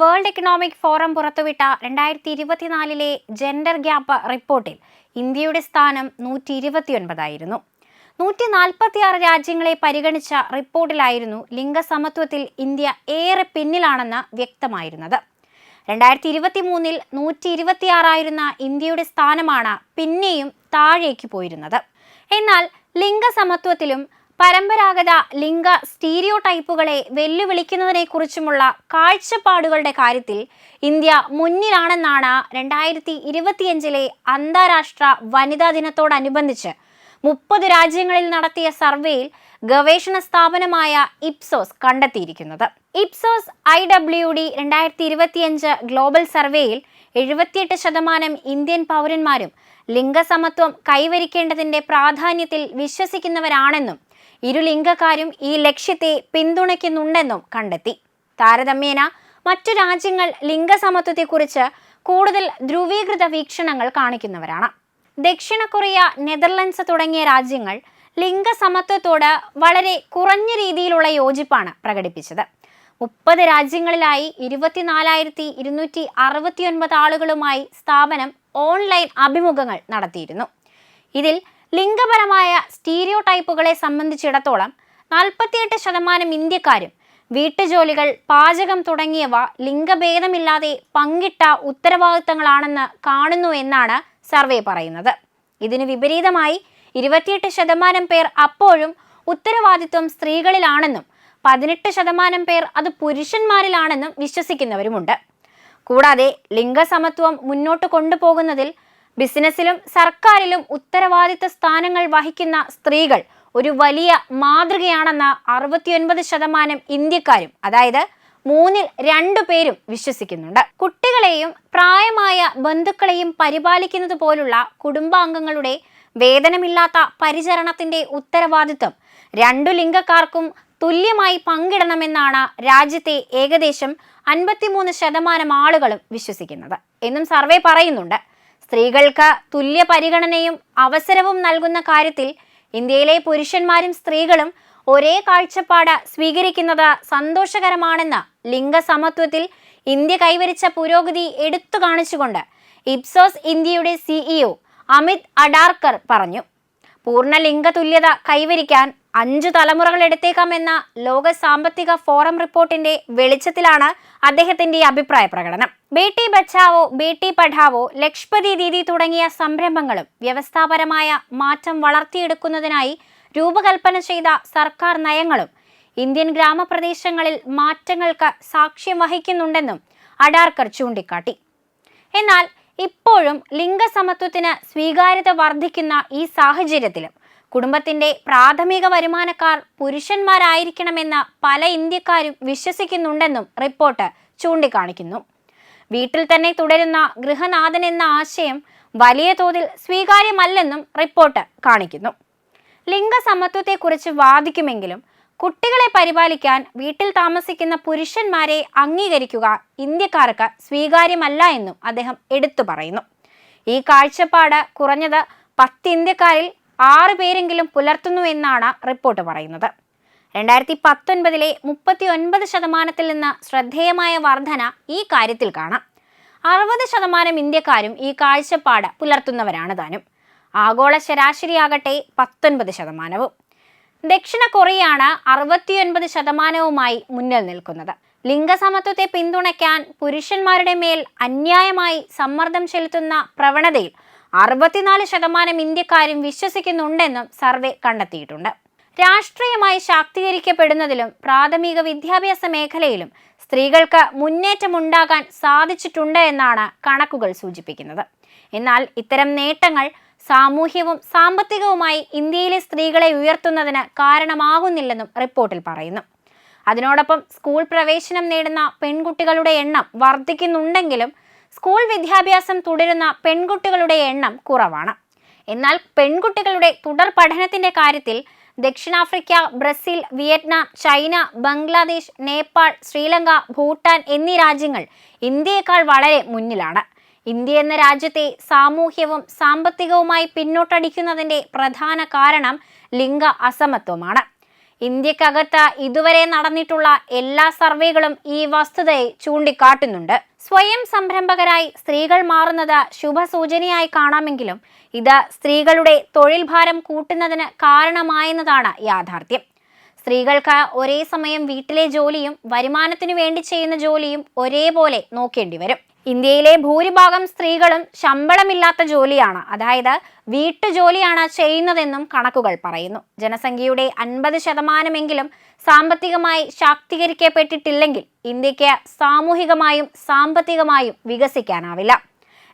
World economic forum പുറത്തുവിട്ട രണ്ടായിരത്തി ഇരുപത്തിനാലിലെ ജെൻഡർ ഗ്യാപ്പ് റിപ്പോർട്ടിൽ ഇന്ത്യയുടെ സ്ഥാനം നൂറ്റി ഇരുപത്തിയൊൻപതായിരുന്നു നൂറ്റി നാൽപ്പത്തിയാറ് രാജ്യങ്ങളെ പരിഗണിച്ച റിപ്പോർട്ടിലായിരുന്നു ലിംഗസമത്വത്തിൽ ഇന്ത്യ ഏറെ പിന്നിലാണെന്ന് വ്യക്തമായിരുന്നത്. രണ്ടായിരത്തി ഇരുപത്തി മൂന്നിൽ നൂറ്റി ഇരുപത്തിയാറായിരുന്ന ഇന്ത്യയുടെ സ്ഥാനമാണ് പിന്നെയും താഴേക്ക് പോയിരുന്നത്. എന്നാൽ ലിംഗസമത്വത്തിലും പരമ്പരാഗത ലിംഗ സ്റ്റീരിയോ ടൈപ്പുകളെ വെല്ലുവിളിക്കുന്നതിനെക്കുറിച്ചുമുള്ള കാഴ്ചപ്പാടുകളുടെ കാര്യത്തിൽ ഇന്ത്യ മുന്നിലാണെന്നാണ് രണ്ടായിരത്തി ഇരുപത്തിയഞ്ചിലെ അന്താരാഷ്ട്ര വനിതാ ദിനത്തോടനുബന്ധിച്ച് മുപ്പത് രാജ്യങ്ങളിൽ നടത്തിയ സർവേയിൽ ഗവേഷണ സ്ഥാപനമായ ഇപ്സോസ് കണ്ടെത്തിയിരിക്കുന്നത്. ഇപ്സോസ് ഐ ഡബ്ല്യു ഡി രണ്ടായിരത്തി ഇരുപത്തിയഞ്ച് ഗ്ലോബൽ സർവേയിൽ എഴുപത്തിയെട്ട് ശതമാനം ഇന്ത്യൻ പൗരന്മാരും ലിംഗസമത്വം കൈവരിക്കേണ്ടതിന്റെ പ്രാധാന്യത്തിൽ വിശ്വസിക്കുന്നവരാണെന്നും ഇരുലിംഗക്കാരും ഈ ലക്ഷ്യത്തെ പിന്തുണയ്ക്കുന്നുണ്ടെന്നും കണ്ടെത്തി. താരതമ്യേന മറ്റു രാജ്യങ്ങൾ ലിംഗസമത്വത്തെക്കുറിച്ച് കൂടുതൽ ധ്രുവീകൃത വീക്ഷണങ്ങൾ കാണിക്കുന്നവരാണ്. ദക്ഷിണ കൊറിയ നെതർലൻഡ്സ് തുടങ്ങിയ രാജ്യങ്ങൾ ലിംഗസമത്വത്തോട് വളരെ കുറഞ്ഞ രീതിയിലുള്ള യോജിപ്പാണ് പ്രകടിപ്പിച്ചത്. മുപ്പത് രാജ്യങ്ങളിലായി ഇരുപത്തിനാലായിരത്തി ഇരുന്നൂറ്റി അറുപത്തിയൊൻപത് ആളുകളുമായി സ്ഥാപനം ഓൺലൈൻ അഭിമുഖങ്ങൾ നടത്തിയിരുന്നു. ഇതിൽ ലിംഗപരമായ സ്റ്റീരിയോ ടൈപ്പുകളെ സംബന്ധിച്ചിടത്തോളം നാൽപ്പത്തിയെട്ട് ശതമാനം ഇന്ത്യക്കാരും വീട്ടുജോലികൾ പാചകം തുടങ്ങിയവ ലിംഗഭേദമില്ലാതെ പങ്കിട്ട ഉത്തരവാദിത്തങ്ങളാണെന്ന് കാണുന്നു എന്നാണ് സർവേ പറയുന്നത്. ഇതിന് വിപരീതമായി ഇരുപത്തിയെട്ട് ശതമാനം പേർ അപ്പോഴും ഉത്തരവാദിത്വം സ്ത്രീകളിലാണെന്നും പതിനെട്ട് ശതമാനം പേർ അത് പുരുഷന്മാരിലാണെന്നും വിശ്വസിക്കുന്നവരുമുണ്ട്. കൂടാതെ ലിംഗസമത്വം മുന്നോട്ട് കൊണ്ടുപോകുന്നതിൽ ബിസിനസ്സിലും സർക്കാരിലും ഉത്തരവാദിത്ത സ്ഥാനങ്ങൾ വഹിക്കുന്ന സ്ത്രീകൾ ഒരു വലിയ മാതൃകയാണെന്ന് അറുപത്തിയൊൻപത് ശതമാനം ഇന്ത്യക്കാരും അതായത് മൂന്നിൽ രണ്ടു പേരും വിശ്വസിക്കുന്നുണ്ട്. കുട്ടികളെയും പ്രായമായ ബന്ധുക്കളെയും പരിപാലിക്കുന്നത് പോലുള്ള കുടുംബാംഗങ്ങളുടെ വേതനമില്ലാത്ത പരിചരണത്തിന്റെ ഉത്തരവാദിത്വം രണ്ടു ലിംഗക്കാർക്കും തുല്യമായി പങ്കിടണമെന്നാണ് രാജ്യത്തെ ഏകദേശം അൻപത്തിമൂന്ന് ശതമാനം ആളുകളും വിശ്വസിക്കുന്നത്. എന്നും സർവേ പറയുന്നുണ്ട്. സ്ത്രീകൾക്ക് തുല്യ പരിഗണനയും അവസരവും നൽകുന്ന കാര്യത്തിൽ ഇന്ത്യയിലെ പുരുഷന്മാരും സ്ത്രീകളും ഒരേ കാഴ്ചപ്പാട് സ്വീകരിക്കുന്നത് സന്തോഷകരമാണെന്ന് ലിംഗസമത്വത്തിൽ ഇന്ത്യ കൈവരിച്ച പുരോഗതി എടുത്തു കാണിച്ചുകൊണ്ട് ഇപ്സോസ് ഇന്ത്യയുടെ സിഇഒ അമിത് അഡാർക്കർ പറഞ്ഞു. പൂർണ ലിംഗതുല്യത കൈവരിക്കാൻ അഞ്ചു തലമുറകൾ എടുത്തേക്കാമെന്ന ലോക സാമ്പത്തിക ഫോറം റിപ്പോർട്ടിന്റെ വെളിച്ചത്തിലാണ് അദ്ദേഹത്തിന്റെ അഭിപ്രായ പ്രകടനം. ബേട്ടി ബച്ചാവോ ബേട്ടി പഠാവോ ലക്ഷ്പതി ദീദി തുടങ്ങിയ സംരംഭങ്ങളും വ്യവസ്ഥാപരമായ മാറ്റം വളർത്തിയെടുക്കുന്നതിനായി രൂപകൽപ്പന ചെയ്ത സർക്കാർ നയങ്ങളും ഇന്ത്യൻ ഗ്രാമപ്രദേശങ്ങളിൽ മാറ്റങ്ങൾക്ക് സാക്ഷ്യം വഹിക്കുന്നുണ്ടെന്നും അഡാർക്കർ ചൂണ്ടിക്കാട്ടി. എന്നാൽ ഇപ്പോഴും ലിംഗസമത്വത്തിന് സ്വീകാര്യത വർദ്ധിക്കുന്ന ഈ സാഹചര്യത്തിലും കുടുംബത്തിന്റെ പ്രാഥമിക വരുമാനക്കാർ പുരുഷന്മാരായിരിക്കണമെന്ന് പല ഇന്ത്യക്കാരും വിശ്വസിക്കുന്നുണ്ടെന്നും റിപ്പോർട്ട് ചൂണ്ടിക്കാണിക്കുന്നു. വീട്ടിൽ തന്നെ തുടരുന്ന ഗൃഹനാഥൻ എന്ന ആശയം വലിയ തോതിൽ സ്വീകാര്യമല്ലെന്നും റിപ്പോർട്ട് കാണിക്കുന്നു. ലിംഗസമത്വത്തെക്കുറിച്ച് വാദിക്കുമെങ്കിലും കുട്ടികളെ പരിപാലിക്കാൻ വീട്ടിൽ താമസിക്കുന്ന പുരുഷന്മാരെ അംഗീകരിക്കുക ഇന്ത്യക്കാർക്ക് സ്വീകാര്യമല്ല എന്നും അദ്ദേഹം എടുത്തു പറയുന്നു. ഈ കാഴ്ചപ്പാട് കുറഞ്ഞത് പത്ത് ഇന്ത്യക്കാരിൽ ആറ് പേരെങ്കിലും പുലർത്തുന്നുവെന്നാണ് റിപ്പോർട്ട് പറയുന്നത്. രണ്ടായിരത്തി പത്തൊൻപതിലെ മുപ്പത്തി ഒൻപത് ശതമാനത്തിൽ നിന്ന് ശ്രദ്ധേയമായ വർധന ഈ കാര്യത്തിൽ കാണാം. അറുപത് ശതമാനം ഇന്ത്യക്കാരും ഈ കാഴ്ചപ്പാട് പുലർത്തുന്നവരാണ് താനും. ആഗോള ശരാശരിയാകട്ടെ പത്തൊൻപത് ശതമാനവും. ദക്ഷിണ കൊറിയയാണ് അറുപത്തിയൊൻപത് ശതമാനവുമായി മുന്നിൽ നിൽക്കുന്നത്. ലിംഗസമത്വത്തെ പിന്തുണയ്ക്കാൻ പുരുഷന്മാരുടെ മേൽ അന്യായമായി സമ്മർദ്ദം ചെലുത്തുന്ന പ്രവണതയിൽ അറുപത്തിനാല് ശതമാനം ഇന്ത്യക്കാരും വിശ്വസിക്കുന്നുണ്ടെന്നും സർവേ കണ്ടെത്തിയിട്ടുണ്ട്. രാഷ്ട്രീയമായി ശാക്തീകരിക്കപ്പെടുന്നതിലും പ്രാഥമിക വിദ്യാഭ്യാസ മേഖലയിലും സ്ത്രീകൾക്ക് മുന്നേറ്റമുണ്ടാകാൻ സാധിച്ചിട്ടുണ്ട് എന്നാണ് കണക്കുകൾ സൂചിപ്പിക്കുന്നത്. എന്നാൽ ഇത്തരം നേട്ടങ്ങൾ സാമൂഹ്യവും സാമ്പത്തികവുമായി ഇന്ത്യയിലെ സ്ത്രീകളെ ഉയർത്തുന്നതിന് കാരണമാകുന്നില്ലെന്നും റിപ്പോർട്ടിൽ പറയുന്നു. അതിനോടൊപ്പം സ്കൂൾ പ്രവേശനം നേടുന്ന പെൺകുട്ടികളുടെ എണ്ണം വർദ്ധിക്കുന്നുണ്ടെങ്കിലും സ്കൂൾ വിദ്യാഭ്യാസം തുടരുന്ന പെൺകുട്ടികളുടെ എണ്ണം കുറവാണ്. എന്നാൽ പെൺകുട്ടികളുടെ തുടർ പഠനത്തിന്റെ കാര്യത്തിൽ ദക്ഷിണാഫ്രിക്ക Brazil Vietnam China Bangladesh Nepal Sri Lanka Bhutan എന്നീ രാജ്യങ്ങൾ ഇന്ത്യയേക്കാൾ വളരെ മുന്നിലാണ്. ഇന്ത്യ എന്ന രാജ്യത്തെ സാമൂഹ്യവും സാമ്പത്തികവുമായി പിന്നോട്ടടിക്കുന്നതിന്റെ പ്രധാന കാരണം ലിംഗ അസമത്വമാണ്. ഇന്ത്യക്കകത്ത് ഇതുവരെ നടന്നിട്ടുള്ള എല്ലാ സർവേകളും ഈ വസ്തുതയെ ചൂണ്ടിക്കാട്ടുന്നുണ്ട്. സ്വയം സംരംഭകരായി സ്ത്രീകൾ മാറുന്നത് ശുഭസൂചനയായി കാണാമെങ്കിലും ഇത് സ്ത്രീകളുടെ തൊഴിൽ ഭാരം കൂട്ടുന്നതിന് കാരണമായെന്നതാണ് യാഥാർത്ഥ്യം. സ്ത്രീകൾക്ക് ഒരേ സമയം വീട്ടിലെ ജോലിയും വരുമാനത്തിനു വേണ്ടി ചെയ്യുന്ന ജോലിയും ഒരേപോലെ നോക്കേണ്ടി വരും. ഇന്ത്യയിലെ ഭൂരിഭാഗം സ്ത്രീകളും ശമ്പളമില്ലാത്ത ജോലിയാണ്. അതായത് വീട്ടുജോലിയാണ് ചെയ്യുന്നതെന്നും കണക്കുകൾ പറയുന്നു. ജനസംഖ്യയുടെ അൻപത് ശതമാനമെങ്കിലും സാമ്പത്തികമായി ശാക്തീകരിക്കപ്പെട്ടിട്ടില്ലെങ്കിൽ ഇന്ത്യയ്ക്ക് സാമൂഹികമായും സാമ്പത്തികമായും വികസിക്കാനാവില്ല.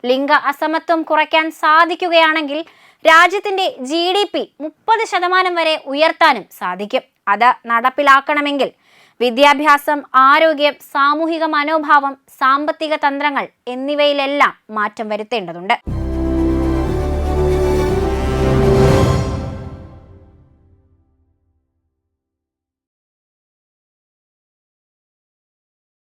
ലിംഗ അസമത്വം കുറയ്ക്കാൻ സാധിക്കുകയാണെങ്കിൽ രാജ്യത്തിന്റെ ജി ഡി പി മുപ്പത് ശതമാനം വരെ ഉയർത്താനും സാധിക്കും. അത് നടപ്പിലാക്കണമെങ്കിൽ വിദ്യാഭ്യാസം ആരോഗ്യം സാമൂഹിക മനോഭാവം സാമ്പത്തിക തന്ത്രങ്ങൾ എന്നിവയിലെല്ലാം മാറ്റം വരുത്തേണ്ടതുണ്ട്.